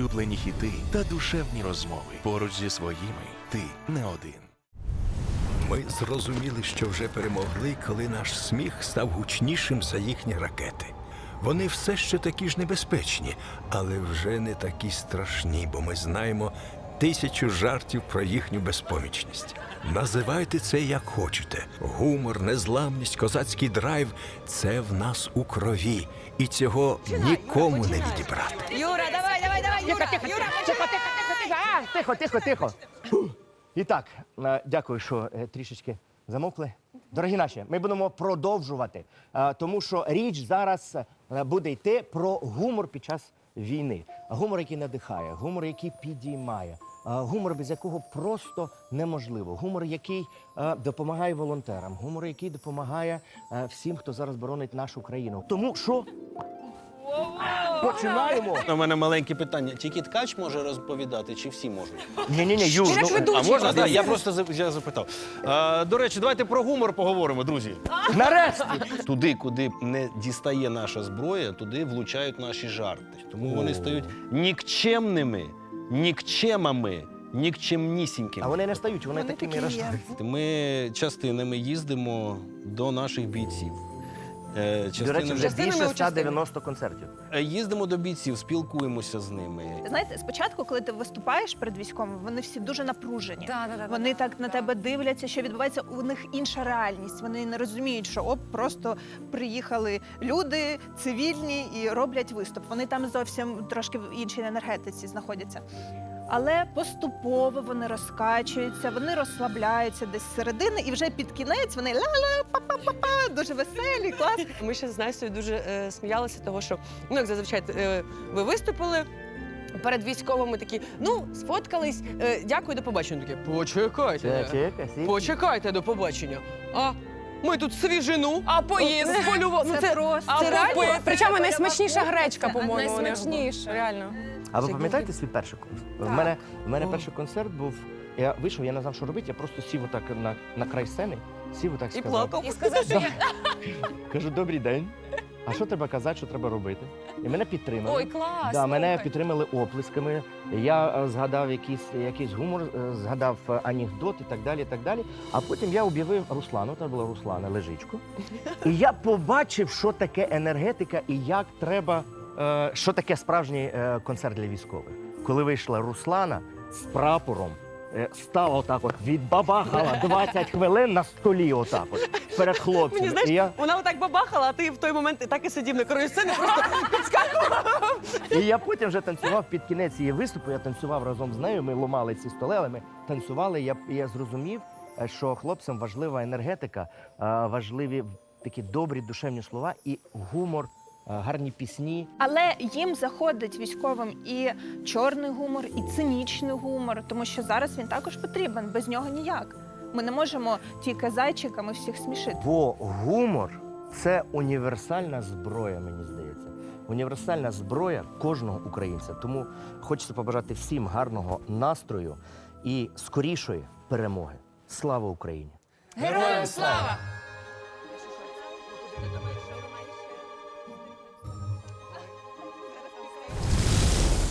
улюблені хіти та душевні розмови. Поруч зі своїми ти не один. Ми зрозуміли, що вже перемогли, коли наш сміх став гучнішим за їхні ракети. Вони все ще такі ж небезпечні, але вже не такі страшні, бо ми знаємо тисячу жартів про їхню безпомічність. Називайте це як хочете: гумор, незламність, козацький драйв це в нас у крові, і цього нікому не відібрати. Юра, давай, давай, давай, Юра, Юра, Тихо, тихо, тихо, тихо, тихо, тихо, тихо. І так, е, дякую, що е, трішечки замовкли. Дорогі наші, ми будемо продовжувати, е, тому що річ зараз е, буде йти про гумор під час війни. Гумор, який надихає, гумор, який підіймає, е, гумор, без якого просто неможливо. Гумор, який допомагає волонтерам, гумор, який допомагає всім, хто зараз боронить нашу країну. Тому що починаємо. У мене маленьке питання. Тільки ткач може розповідати, чи всі можуть? Ні, ні, ні, Чи як ну, ведучий? А можна? Так, я просто за- я запитав. А, до речі, давайте про гумор поговоримо, друзі. нарешті. Туди, куди не дістає наша зброя, туди влучають наші жарти. Тому вони стають нікчемними, нікчемами, нікчемнісінькими. А вони не стають, вони, Вони такими такі є. Ми частинами їздимо до наших бійців. Е, До речі, вже Частинами більше у 190 концертів. Е, їздимо до бійців, спілкуємося з ними. Знаєте, спочатку, коли ти виступаєш перед військовими, вони всі дуже напружені. Да, да, да, вони да, так на да. тебе дивляться, що відбувається. У них інша реальність. Вони не розуміють, що оп, просто приїхали люди цивільні і роблять виступ. Вони там зовсім трошки в іншій енергетиці знаходяться. Але поступово вони розкачуються, вони розслабляються десь з середини, і вже під кінець вони ла-ла, па-па-па-па, дуже веселі, класні. Ми ще з Настю дуже е, сміялися, того що ну як зазвичай е, ви виступили. Перед військовими такі, ну, сфоткались, е, дякую, до побачення. Такі, почекайте, почекайте до побачення. А ми тут свіжину. А поїсти? Полюва... Ну, Це просто Це реально? попи- Причому найсмачніша гречка, по-моєму. у них найсмачніша. Реально. А ви пам'ятаєте свій перший концерт? В мене, в мене О. перший концерт був. Я вийшов, я не знав, що робити, я просто сів отак на, на край сцени, сів отак І сказав. плакав. І сказав, що я... Кажу, добрий день. А що треба казати, що треба робити? І мене підтримали. Ой, клас! Да, мене слухай. підтримали оплесками. Я е, згадав якийсь, якийсь гумор, е, згадав е, анекдот і так далі. і так далі. А потім я об'явив Руслану, це була Руслана Лежичко. І я побачив, що таке енергетика і як треба, що таке справжній концерт для військових. Коли вийшла Руслана з прапором, стала отак, от відбабахала 20 хвилин на столі, отак от перед хлопцями. Мені знаєш, І я, вона отак бабахала, а ти в той момент так і сидів на краю сцени, просто підскакував. І я потім вже танцював під кінець її виступу. Я танцював разом з нею. Ми ломали ці столи, але ми танцювали. Я, я зрозумів, е, що хлопцям важлива енергетика, е, важливі такі добрі душевні слова і гумор, е, гарні пісні. Але їм заходить військовим і чорний гумор, і цинічний гумор, тому що зараз він також потрібен. Без нього ніяк. Ми не можемо тільки зайчиками всіх смішити. Бо гумор це універсальна зброя, мені здається. Універсальна зброя кожного українця. Тому хочеться побажати всім гарного настрою і скорішої перемоги. Слава Україні! Героям слава!